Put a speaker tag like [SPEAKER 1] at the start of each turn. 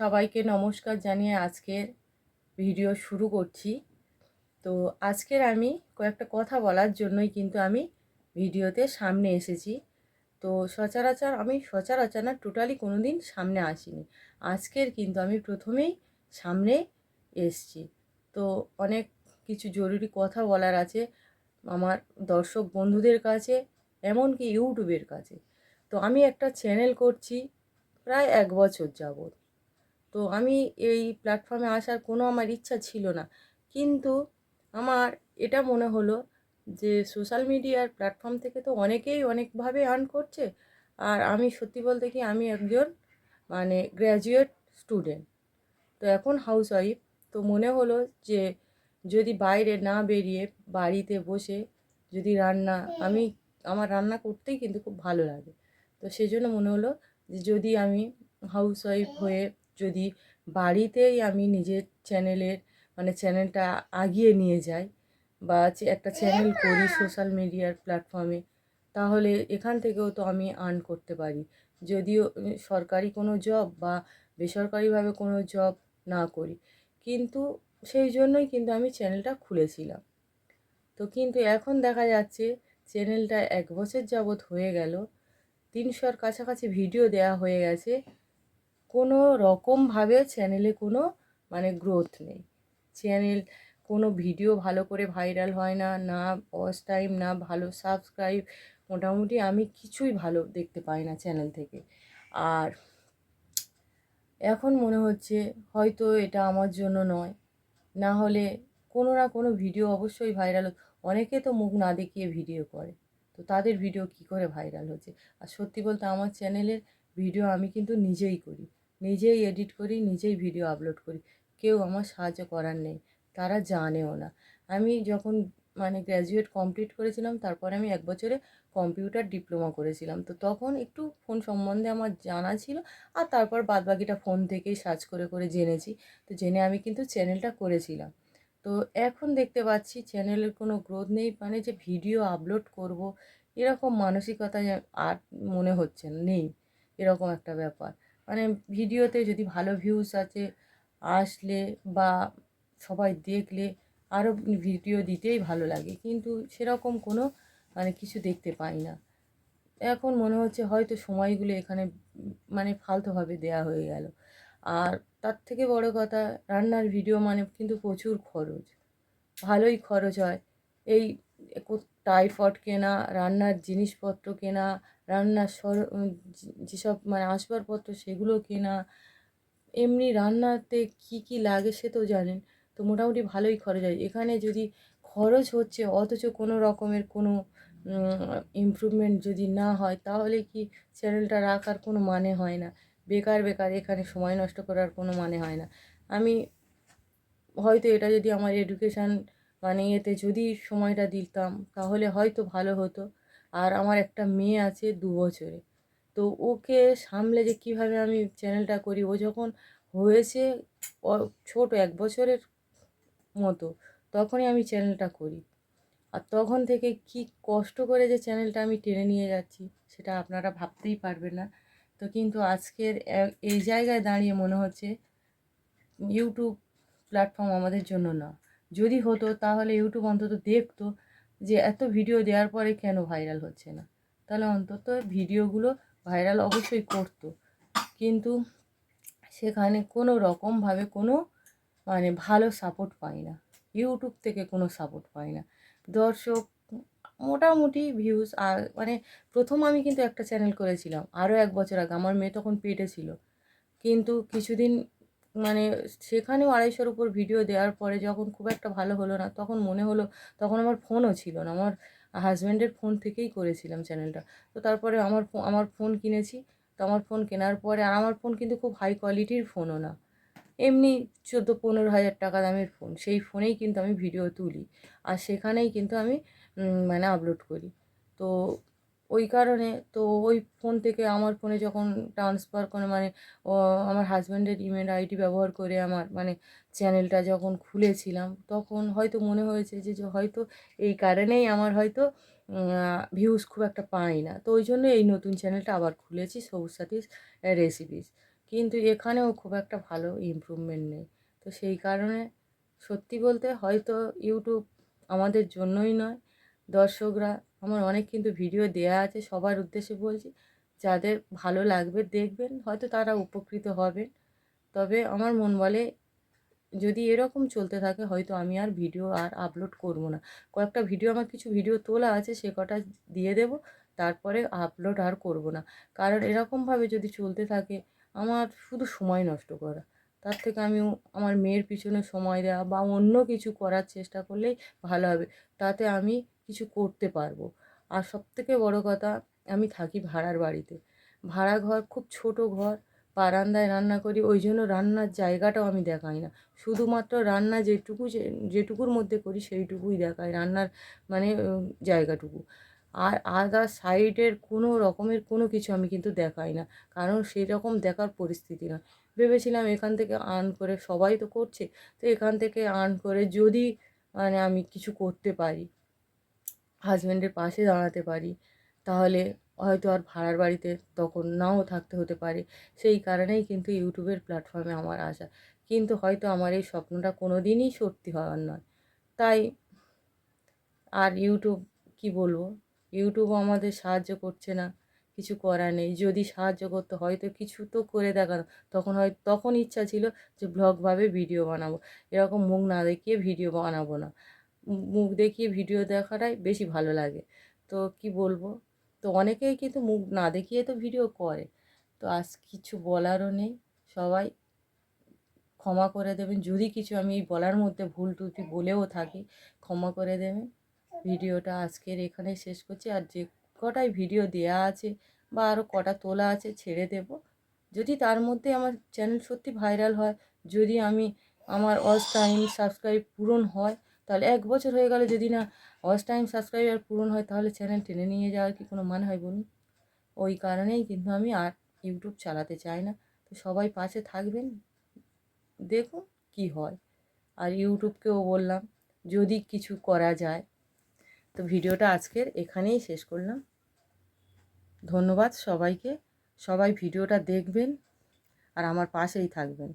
[SPEAKER 1] সবাইকে নমস্কার জানিয়ে আজকের ভিডিও শুরু করছি। তো আজকের আমি কয়েকটা কথা বলার জন্যই কিন্তু আমি ভিডিওতে সামনে এসেছি। তো সচরাচর, আমি সচরাচর না টোটালি কোনো দিন সামনে আসিনি। আজকের কিন্তু আমি প্রথমেই সামনে এসছি। তো অনেক কিছু জরুরি কথা বলার আছে আমার দর্শক বন্ধুদের কাছে, এমনকি ইউটিউবের কাছে। তো আমি একটা চ্যানেল করছি প্রায় এক বছর যাবৎ। তো আমি এই প্ল্যাটফর্মে আসার কোনো আমার ইচ্ছা ছিল না। কিন্তু আমার এটা মনে হলো যে সোশ্যাল মিডিয়ার প্ল্যাটফর্ম থেকে তো অনেকেই অনেকভাবে আর্ন করছে। আর আমি সত্যি বলতে কি আমি একজন মানে গ্র্যাজুয়েট স্টুডেন্ট তো এখন হাউস ওয়াইফ তো মনে হলো যে যদি বাইরে না বেরিয়ে বাড়িতে বসে যদি রান্না, আমি আমার রান্না করতেই কিন্তু খুব ভালো লাগে। তো সেই জন্য মনে হলো যে যদি আমি হাউস ওয়াইফ হয়ে যদি বাড়িতেই আমি নিজের চ্যানেলের মানে চ্যানেলটা আগিয়ে নিয়ে যাই বা একটা চ্যানেল করি সোশ্যাল মিডিয়ার প্ল্যাটফর্মে তাহলে এখান থেকেও তো আমি আর্ন করতে পারি। যদিও সরকারি কোনো জব বা বেসরকারিভাবে কোনো জব না করি। কিন্তু সেই জন্যই কিন্তু আমি চ্যানেলটা খুলেছিলাম। তো কিন্তু এখন দেখা যাচ্ছে চ্যানেলটা এক বছর যাবৎ হয়ে গেল। তিনশোর কাছাকাছি ভিডিও দেওয়া হয়ে গেছে। কোনো রকমভাবে চ্যানেলে কোনো মানে গ্রোথ নেই। চ্যানেল কোনো ভিডিও ভালো করে ভাইরাল হয় না না ওয়াচ টাইম না ভালো সাবস্ক্রাইব মোটামুটি আমি কিছুই ভালো দেখতে পাই না চ্যানেল থেকে। আর এখন মনে হচ্ছে হয়তো এটা আমার জন্য নয়। না হলে কোনো না কোনো ভিডিও অবশ্যই ভাইরাল অনেকে তো মুখ না দেখিয়ে ভিডিও করে। তো তাদের ভিডিও কি করে ভাইরাল হচ্ছে? আর সত্যি বলতে আমার চ্যানেলের ভিডিও আমি কিন্তু নিজেই করি। নিজেই এডিট করি, নিজেই ভিডিও আপলোড করি। কেউ আমার সাহায্য করার নেই, তারা জানেও না। আমি যখন মানে গ্র্যাজুয়েট কমপ্লিট করেছিলাম, তারপরে আমি এক বছরে কম্পিউটার ডিপ্লোমা করেছিলাম। তো তখন একটু ফোন সম্বন্ধে আমার জানা ছিল, আর তারপর বাদবাকিটা ফোন থেকেই সার্চ করে করে জেনেছি। তো জেনে আমি কিন্তু চ্যানেলটা করেছিলাম। তো এখন দেখতে পাচ্ছি চ্যানেলের কোনো গ্রোথ নেই মানে যে ভিডিও আপলোড করব, এরকম মানসিকতা আর মনে হচ্ছে নেই। এরকম একটা ব্যাপার। মানে ভিডিওতে যদি ভালো ভিউজ আছে, আসলে বা সবাই দেখলে আরও ভিডিও দিতেই ভালো লাগে। কিন্তু সেরকম কোনো মানে কিছু দেখতে পাই না। এখন মনে হচ্ছে হয়তো সময়গুলো এখানে মানে ফালতুভাবে দেয়া হয়ে গেল। আর তার থেকে বড় কথা, রান্নার ভিডিও মানে কিন্তু প্রচুর খরচ। ভালোই খরচ হয়। এই টাইফয়েড কেনা, রান্নার জিনিসপত্র কেনা রান্নার সর যেসব মানে আসবাবপত্র সেগুলো কেনা, এমনি রান্নাতে কি কি লাগে সে তো জানেন। তো মোটামুটি ভালোই খরচ হয়। এখানে যদি খরচ হচ্ছে, অথচ কোনো রকমের কোনো ইমপ্রুভমেন্ট যদি না হয়, তাহলে কি চ্যানেলটা রাখার কোনো মানে হয় না। বেকার বেকার, এখানে সময় নষ্ট করার কোনো মানে হয় না। আমি হয়তো এটা যদি আমার এডুকেশান মানে এতে যদি সময়টা দিতাম, তাহলে হয়তো ভালো হতো। আর আমার একটা মেয়ে আছে দু বছরে। তো ওকে সামলে যে কীভাবে আমি চ্যানেলটা করি, ও যখন হয়েছে ছোট এক বছরের মতো, তখনই আমি চ্যানেলটা করি। আর তখন থেকে কি কষ্ট করে যে চ্যানেলটা আমি টেনে নিয়ে যাচ্ছি, সেটা আপনারা ভাবতেই পারবেন না। তো কিন্তু আজকের এই জায়গায় দাঁড়িয়ে মনে হচ্ছে ইউটিউব প্ল্যাটফর্ম আমাদের জন্য না। যদি হতো তাহলে ইউটিউব অন্তত দেখতো যে এত ভিডিও দেওয়ার পরে কেন ভাইরাল হচ্ছে না? তাহলে অন্তত ভিডিওগুলো ভাইরাল অবশ্যই করতো। কিন্তু সেখানে কোনো রকমভাবে কোনো মানে ভালো সাপোর্ট পাই না। ইউটিউব থেকে কোনো সাপোর্ট পাই না। দর্শক, মোটামুটি ভিউজ আর মানে প্রথম আমি কিন্তু একটা চ্যানেল করেছিলাম। আরও এক বছর আগে। আমার মেয়ে তখন পেটে ছিল। কিন্তু কিছুদিন মানে সেখানেও আড়াইশোর উপর ভিডিও দেওয়ার পরে যখন খুব একটা ভালো হলো না, তখন মনে হলো, তখন আমার ফোনও ছিল না। আমার হাজব্যান্ডের ফোন থেকেই করেছিলাম চ্যানেলটা তো তারপরে আমার আমার ফোন কিনেছি। তো আমার ফোন কেনার পরে আর আমার ফোন কিন্তু খুব হাই কোয়ালিটির ফোনও না। এমনি চোদ্দ পনেরো হাজার টাকা দামের ফোন সেই ফোনেই কিন্তু আমি ভিডিও তুলি। আর সেখানেই কিন্তু আমি মানে আপলোড করি। তো ওই কারণে তো ওই ফোন থেকে আমার ফোনে যখন ট্রান্সফার করে মানে আমার হাজব্যান্ডের ইমেল আইডি ব্যবহার করে আমার মানে চ্যানেলটা যখন খুলেছিলাম, তখন হয়তো মনে হয়েছে যে যে, হয়তো এই কারণেই আমার হয়তো ভিউজ খুব একটা পাই না। তো ওই জন্য এই নতুন চ্যানেলটা আবার খুলেছি সবুজ সাথী রেসিপিস কিন্তু এখানেও খুব একটা ভালো ইমপ্রুভমেন্ট নেই। তো সেই কারণে সত্যি বলতে হয়তো ইউটিউব আমাদের জন্যই নয়, দর্শকরা আমার অনেক কিন্তু ভিডিও দেয়া আছে সবার উদ্দেশ্যে বলছি, যাদের ভালো লাগবে দেখবেন, হয়তো তারা উপকৃত হবেন। তবে আমার মন বলে যদি এরকম চলতে থাকে, হয়তো আমি আর ভিডিও আর আপলোড করব না। কয়েকটা ভিডিও, আমার কিছু ভিডিও তোলা আছে, সে কটা দিয়ে দেব, তারপরে আপলোড আর করব না। কারণ এরকমভাবে যদি চলতে থাকে, আমার শুধু সময় নষ্ট করা। তার থেকে আমি আমার মেয়ের পিছনে সময় দেওয়া বা অন্য কিছু করার চেষ্টা করলেই ভালো হবে। তাতে আমি কিছু করতে পারব। আর সবথেকে বড় কথা, আমি থাকি ভাড়ার বাড়িতে। ভাড়া ঘর খুব ছোট ঘর, বারান্দায় রান্না করি, ওই জন্য রান্নার জায়গাটাও আমি দেখাই না। শুধুমাত্র রান্না যেটুকু যেটুকুর মধ্যে করি সেইটুকুই দেখাই, রান্নার মানে জায়গাটুকু। আর আদার সাইডের কোনো রকমের কোনো কিছু আমি কিন্তু দেখাই না, কারণ সেই রকম দেখার পরিস্থিতি না। ভেবেছিলাম এখান থেকে আর্ন করে, সবাই তো করছে, তো এখান থেকে আর্ন করে যদি মানে আমি কিছু করতে পারি। হাজব্যান্ডের পাশে দাঁড়াতে পারি, তাহলে হয়তো আর ভাড়ার বাড়িতে তখন নাও থাকতে হতে পারে। সেই কারণেই কিন্তু ইউটিউবের প্ল্যাটফর্মে আমার আসা। কিন্তু হয়তো আমার এই স্বপ্নটা কোনো দিনই সত্যি হওয়ার নয়। তাই আর ইউটিউব কি বলব? ইউটিউব আমাদের সাহায্য করছে না, কিছু করার নেই। যদি সাহায্য করতো, হয়তো কিছু তো করে দেখানো তখন হয়, তখন ইচ্ছা ছিল যে ব্লগভাবে ভিডিও বানাবো। এরকম মুখ না দেখিয়ে ভিডিও বানাবো না। মুখ দেখিয়ে ভিডিও দেখাটাই বেশি ভালো লাগে। তো কি বলব? তো অনেকেই কিন্তু মুখ না দেখিয়ে তো ভিডিও করে। তো আজ কিছু বলারও নেই। সবাই ক্ষমা করে দেবেন। যদি কিছু আমি বলার মধ্যে ভুল ত্রুটি বলেও থাকি, ক্ষমা করে দেবেন। ভিডিওটা আজকের এখানে শেষ করছি। আর যে কটাই ভিডিও দেয়া আছে বা আরও কটা তোলা আছে ছেড়ে দেব। যদি তার মধ্যে আমার চ্যানেল সত্যি ভাইরাল হয়, যদি আমি আমার অস টাইম সাবস্ক্রাইব পূরণ হয় তাহলে এক বছর হয়ে গেলে যদি না অস টাইম সাবস্ক্রাইবার পূরণ হয়, তাহলে চ্যানেল টেনে নিয়ে যাওয়ার কি কোনো মানে হয় বলুন? ওই কারণেই কিন্তু আমি আর ইউটিউব চালাতে চাই না। তো সবাই পাশে থাকবেন, দেখুন কি হয়। আর ইউটিউবকেও বললাম, যদি কিছু করা যায়। তো ভিডিওটা আজকের এখানেই শেষ করলাম। ধন্যবাদ সবাইকে। সবাই ভিডিওটা দেখবেন আর আমার পাশেই থাকবেন।